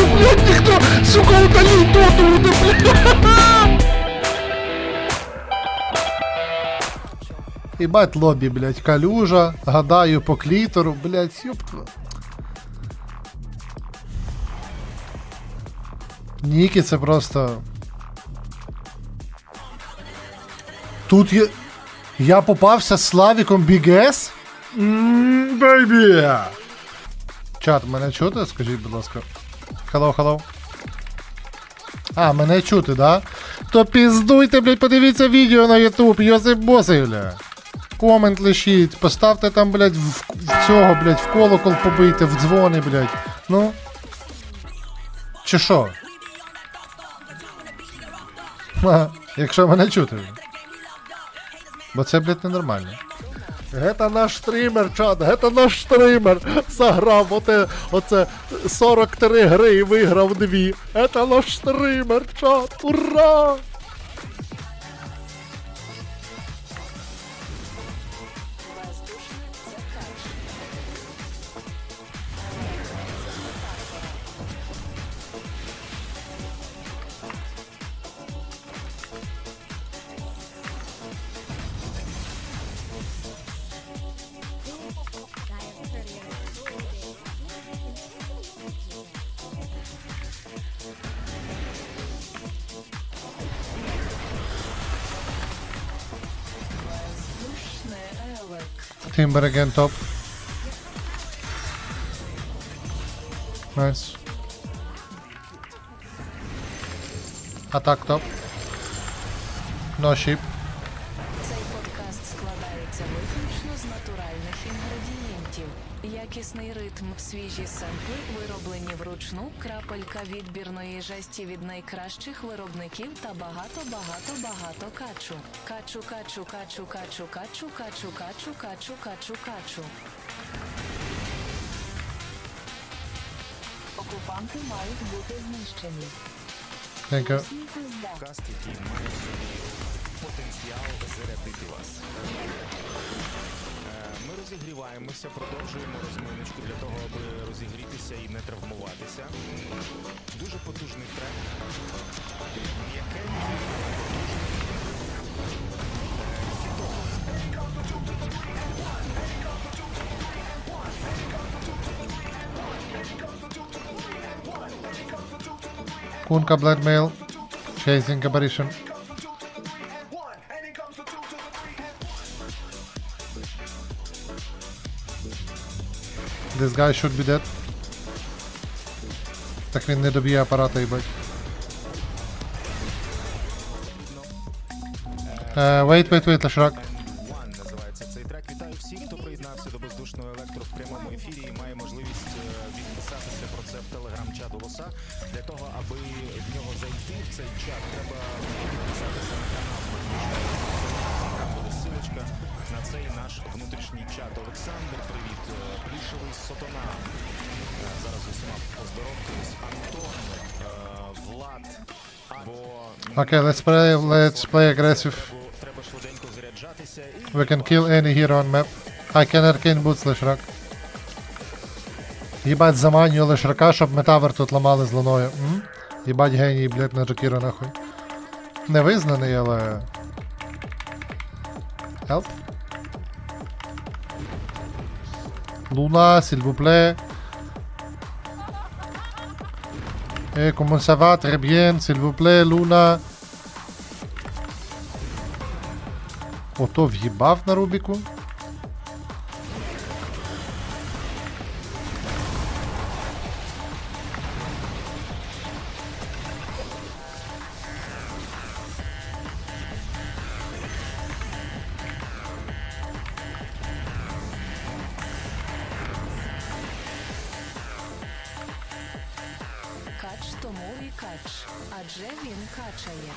бачу, блядь, ніхто, сука, удалив доту, уде, блядь. Ебать лобі, блядь, калюжа, гадаю по клітору, блядь, ёптва. Ніки це просто. Тут є. Я попався з Славіком Бігес? Бейбі! Чат, мене чути? Скажіть, будь ласка. Hello, hello. А, мене чути, да? То піздуйте, блядь, подивіться відео на YouTube, Йосип Босий, бля. Комент лишіть, поставте там, блядь, в, в цього, блядь, в колокол побийте, в дзвони, блядь. Ну. Чи що? Ха, Якщо мене чути. Бо це, блядь, ненормально. Гета наш стример, чат, гэта наш стример. Заграв оте, оце 43 гри і виграв дві. Гета наш стример, чат, ура! Timber again top. Nice. Attack top. No ship. Інгредієнтів. Якісний ритм, свіжі семпли, вироблені вручну, крапелька відбірної жесті від найкращих виробників та багато, багато, багато качу. Качу, качу, качу, качу, качу, качу, качу, качу, качу, качу. Окупанти мають бути знищені. Thank you. Потенціал зарядити вас. Е, Ми розігріваємося, продовжуємо розминочку для того, аби розігрітися і не травмуватися. Дуже потужний трек. Kunka blackmail. Chasing apparition. This guy should be dead. Так він не доб'є апарата, їбать. Е, wait, wait, wait, Лешрак. Внутрішній чат. Олександр, привіт. Е, Плішовий Сотона. Е, Зараз усіма поздоровкаюсь. Антон, е, Влад. Бо Okay, let's play, let's play aggressive. треба- швиденько заряджатися We can kill any hero on map. I can arcane boots Лешрак. Їбать заманюю Лешрака, щоб метавер тут ламали з луною. Їбать геній, блядь, на Джокіра нахуй. Не визнаний, але. Help. Луна, s'il vous plaît. Eh, comment ça va? Très bien, s'il vous plaît, Луна. Ото в'їбав на Рубіку. тому і кач, адже він качає.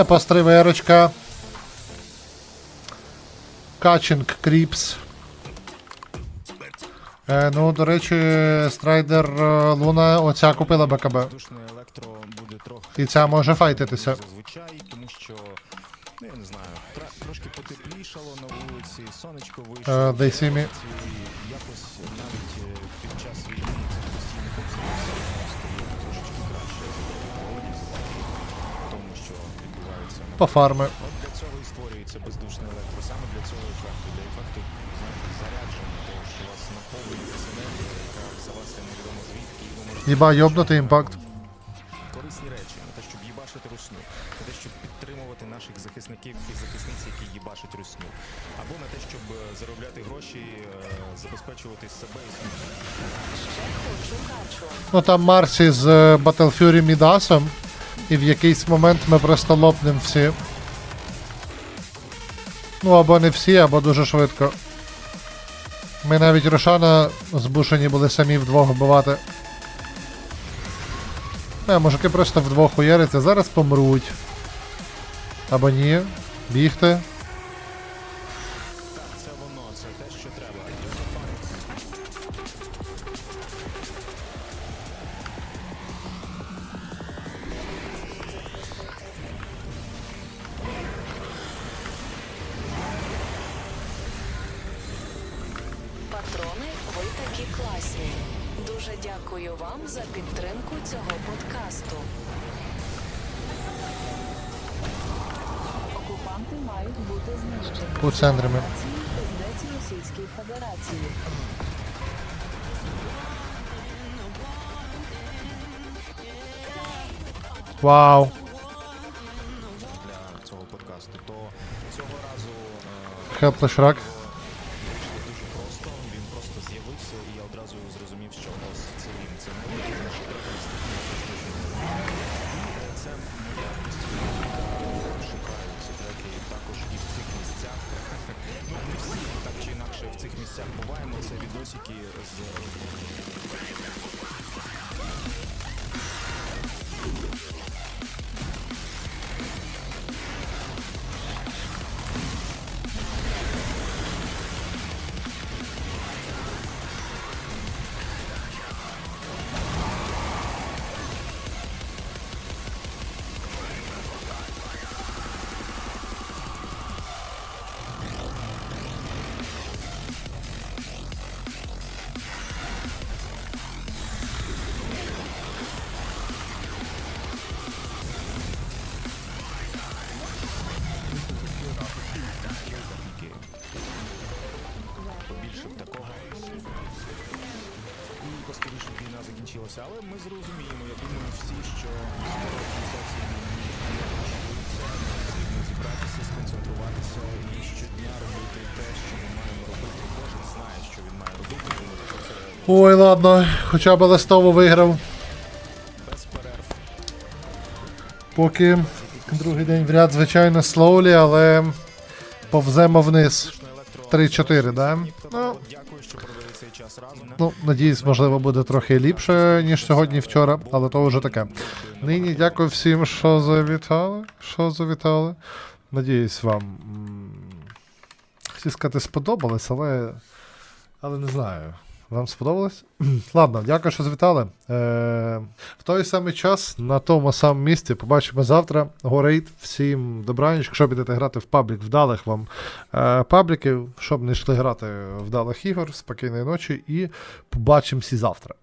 Епос триверочка. Качинг Кріпс. Е, ну, до речі, страйдер е, Луна оця купила БКБ. Воздушне електро буде трохи І ця може файтитися. зазвичай, тому що, ну я не знаю, трошки потеплішало на вулиці, сонечко вийшло. Е, якось навіть е, під час війни цих постійних обстрілів стає трошечки краще тому, що відбувається По фарми. От для цього і створюється бездушне електро, саме для цього ефекту, для ефекту знаєте, зарядження, того, що вас наповнюється енергія, яка взялася невідомо звідки, і ви можете Єба, йобнутий імпакт. Корисні речі, на те, щоб їбашити русню, на те, щоб підтримувати наших захисників і захисниць, які їбашать русню, або на те, щоб е, заробляти гроші, е, забезпечувати себе і. Ну там Марсі з е, Battle Мідасом. І в якийсь момент ми просто лопнемо всі. Ну або не всі, або дуже швидко. Ми навіть Рошана змушені були самі вдвох вбивати. Не, мужики просто вдвох уяряться, зараз помруть. Або ні. Бігти. Патрони, ви такі класні. Дуже дякую вам за підтримку цього подкасту. Окупанти мають бути знищені. У центрі ми. Федерації Президенті Російської Федерації. Вау. для цього подкасту, то цього разу е, Yeah. Поскоріше б війна закінчилася. Але ми зрозуміємо, я думаю, всі, що скоро війни. Потрібно зібратися, сконцентруватися і щодня робити те, що ми маємо робити. Кожен знає, що він має робити. Тому що це Ой, ладно, хоча б листову виграв. без перерв. Поки другий день в ряд, звичайно, слоулі, але повземо вниз. 3-4, да? Ну. Ну, дякую, Ну, надіюсь, можливо, буде трохи ліпше, ніж сьогодні вчора, але то вже таке. Нині дякую всім, що завітали. Що завітали. Надіюсь, вам. Хотів сказати, сподобалось, але. Але не знаю. Вам сподобалось? Ладно, дякую, що звітали. Е, в той самий час на тому самому місці побачимо завтра. Горейт. Всім добраніч. Якщо підете грати в паблік, вдалих вам е, пабліків, щоб не йшли грати вдалих ігор, спокійної ночі і побачимося завтра.